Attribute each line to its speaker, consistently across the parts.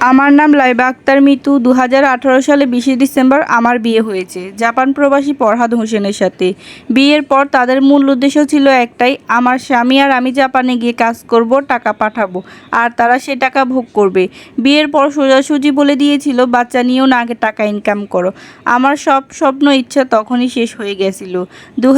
Speaker 1: আমার নাম লাইবা আক্তার মিতু। দু হাজার আঠারো সালে বিশে ডিসেম্বর আমার বিয়ে হয়েছে। জাপান প্রবাসী ফরহাদ হোসেনের সাথে। বিয়ের পর তাদের মূল উদ্দেশ্য ছিল একটাই, আমার স্বামী আর আমি জাপানে গিয়ে কাজ করব, টাকা পাঠাবো, আর তারা সে টাকা ভোগ করবে। বিয়ের পর সোজাসুজি বলে দিয়েছিল, বাচ্চা নিয়েও না আগে টাকা ইনকাম করো। আমার সব স্বপ্ন, ইচ্ছা তখনই শেষ হয়ে গেছিল। দু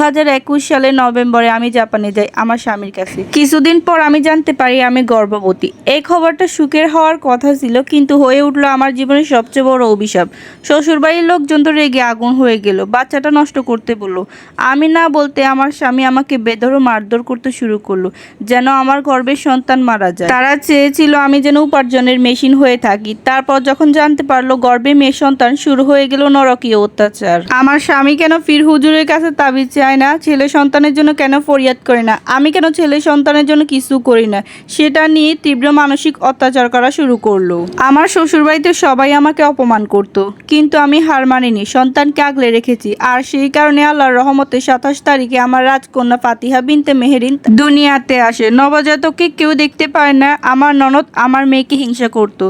Speaker 1: সালে নভেম্বরে আমি জাপানে যাই আমার স্বামীর কাছে। কিছুদিন পর আমি জানতে পারি আমি গর্ভবতী। এই খবরটা সুখের হওয়ার কথা ছিল কিন্তু হয়ে উঠল আমার জীবনের সবচেয়ে বড় অভিশাপ। শ্বশুরবাড়ির লোকজন তো রেগে আগুন হয়ে গেল। বাচ্চাটা নষ্ট করতে বলল, আমি না বলতে আমার স্বামী আমাকে বেধরো মারধর করতে শুরু করল, যেন আমার গর্বের সন্তান মারা যায়। তারা চেয়েছিল আমি যেন উপার্জনের মেশিন হয়ে থাকি। তারপর যখন জানতে পারল গর্ভে মেয়ে সন্তান শুরু হয়ে গেল নরকীয় অত্যাচার। আমার স্বামী কেন ফির হুজুরের কাছে তাবিজ চায় না? ছেলে সন্তানের জন্য কেন ফরিয়াদ করে না? আমি কেন ছেলে সন্তানের জন্য কিছু করি না? সেটা নিয়ে তীব্র মানসিক অত্যাচার করা শুরু করল। আমার শ্বশুরবাড়িতে সবাই আমাকে অপমান করত, কিন্তু আমি হার মানিনি, সন্তানকে আগলে রেখেছি। আর সেই কারণে আল্লাহর রহমতে সাতাশ তারিখে আমার রাজকন্যা ফাতিহা বিনতে মেহেরিন দুনিয়াতে আসে। নবজাতককে কেউ দেখতে পায় না, আমার ননদ আমার মেয়েকে হিংসা করত।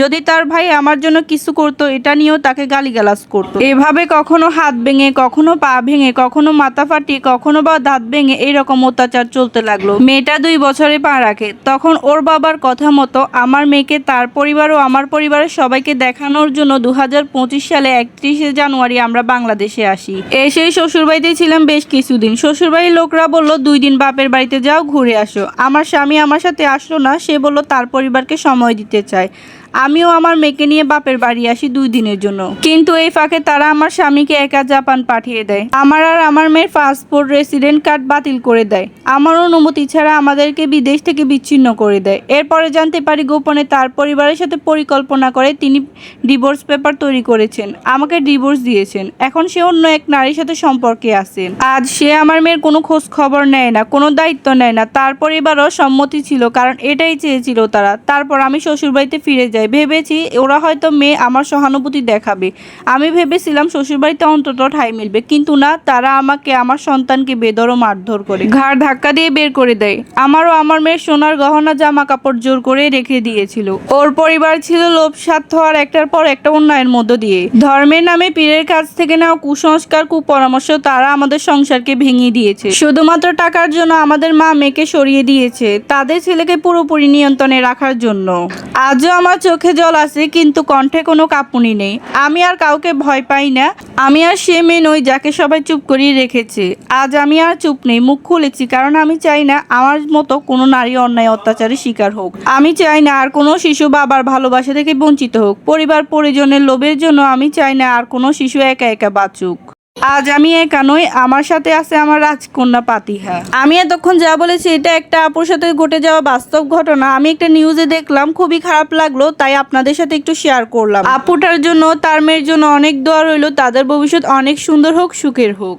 Speaker 1: যদি তার ভাই আমার জন্য কিছু করতো, এটা নিয়েও তাকে গালিগালাজ করতো। এভাবে কখনো হাত ভেঙে, কখনো পা ভেঙে, কখনো মাথা ফাটিয়ে, কখনো বা দাঁত ভেঙে এইরকম অত্যাচার চলতে লাগল। মেয়েটা দুই বছরে পা রাখে। তখন ওর বাবার কথা মতো আমার মেয়েকে তার পরিবার আমার পরিবারের সবাইকে দেখানোর জন্য দু হাজার পঁচিশ সালে একত্রিশে জানুয়ারি আমরা বাংলাদেশে আসি। এসেই শ্বশুরবাড়িতে ছিলাম বেশ কিছুদিন। শ্বশুরবাড়ির লোকরা বলল, দুই দিন বাপের বাড়িতে যাও, ঘুরে আসো। আমার স্বামী আমার সাথে আসলো না, সে বলল, তার পরিবারকে সময় দিতে চায় আমিও আমার মেয়েকে নিয়ে বাপের বাড়ি আসি দুই দিনের জন্য। কিন্তু এই ফাঁকে তারা আমার স্বামীকে একা জাপান পাঠিয়ে দেয়। আমার আর আমার মেয়ের পাসপোর্ট, রেসিডেন্ট কার্ড বাতিল করে দেয়। আমার অনুমতি ছাড়া আমাদেরকে বিদেশ থেকে বিচ্ছিন্ন করে দেয়। এরপরে জানতে পারি গোপনে তার পরিবারের সাথে পরিকল্পনা করে তিনি ডিভোর্স পেপার তৈরি করেছেন। আমাকে ডিভোর্স দিয়েছেন। এখন সে অন্য এক নারীর সাথে সম্পর্কে আছেন আজ সে আমার মেয়ের কোনো খোঁজ খবর নেয় না, কোনো দায়িত্ব নেয় না। তার পরিবারও সম্মতি ছিল, কারণ এটাই চেয়েছিল তারা। তারপর আমি শ্বশুরবাড়িতে ফিরে যাই। ভেবেছি ওরা হয়তো মেয়ে আমার সহানুভূতি দেখাবে। আমি ভেবেছিলাম শ্বশুরবাড়িতে অন্তত ঠাই মিলবে, কিন্তু না, তারা আমাকে, আমার সন্তানকে বেদরও মারধর করে। ঘাড় ধাক্কা দিয়ে বের করে দেয়। আমারও আমার মেয়ের সোনার গহনা জামা কাপড় জোর করে রেখে দিয়েছিল। ওর পরিবার ছিল লোভ স্বার্থ আর একটার পর একটা অন্যায়ের মধ্য দিয়ে। ধর্মের নামে পীরের কাছ থেকে নেওয়া কুসংস্কার, কুপরামর্শ তারা আমাদের সংসারকে ভেঙে দিয়েছে। শুধুমাত্র টাকার জন্য আমাদের মা মেয়েকে সরিয়ে দিয়েছে, তাদের ছেলেকে পুরোপুরি নিয়ন্ত্রণে রাখার জন্য। আজও আমার চোখে জল আছে, কিন্তু কণ্ঠে কোনো কাঁপুনি নেই। আমি আর কাউকে ভয় পাই না। আমি আর সে মেয়ে নই যাকে সবাই চুপ করিয়ে রেখেছে। আজ আমি আর চুপ নেই, মুখ খুলেছি, কারণ আমি চাই না আমার মতো কোনো নারী অন্যায়, অত্যাচারের শিকার হোক। আমি চাই না আর কোনো শিশু বাবার ভালোবাসা থেকে বঞ্চিত হোক। পরিবার পরিজনের লোভের জন্য আমি চাই না আর কোনো শিশু একা একা বাঁচুক। আজ আমি একা নই আমার সাথে আছে আমার রাজকন্যা পাতিহা আমি এতক্ষণ যা বলেছি, এটা একটা আপুর সাথে ঘটে যাওয়া বাস্তব ঘটনা। আমি একটা নিউজে দেখলাম, খুবই খারাপ লাগল, তাই আপনাদের সাথে একটু শেয়ার করলাম। আপুটার জন্য, তার মেয়ের জন্য অনেক দোয়া রইল, তাদের ভবিষ্যৎ অনেক সুন্দর হোক, সুখের হোক।